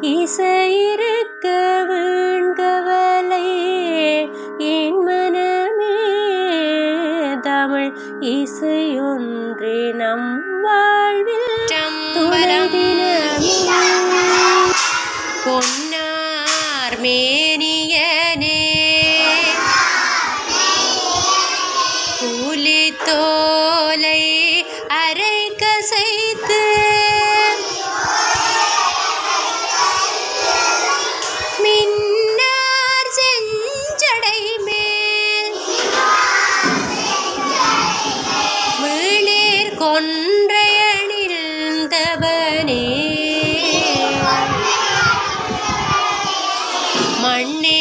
இசையிருக்க வேண்கவலை என் மனமே. தமிழ் இசையொன்றே நம் வாழ்வில் துணைதினமே. பொன்னார் மேனியனே மண்ணே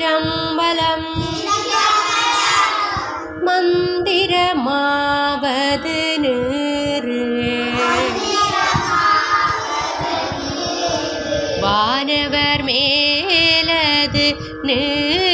சம்பலம் மந்திரமாவது நீரு. வானவர் மேலது நீரு.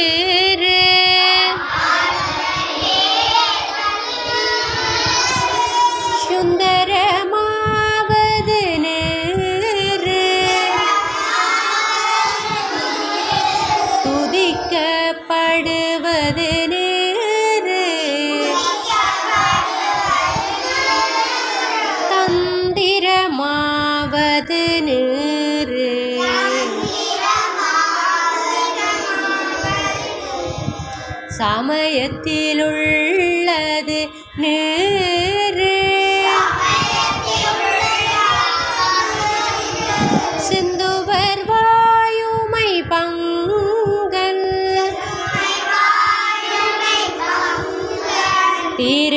சமயத்திலுள்ளது நீரு. சிந்துவர் வாயுமை பங்கல் திரு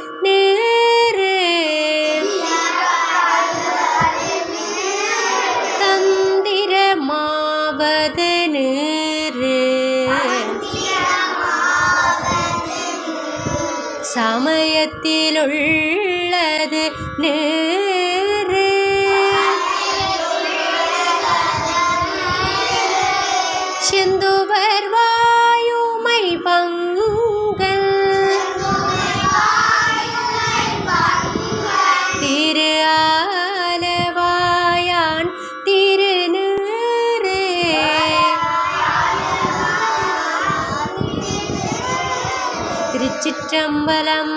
சமயத்திலுள்ளது நேரு. சிந்துவர் திருச்சிற்றம்பலம்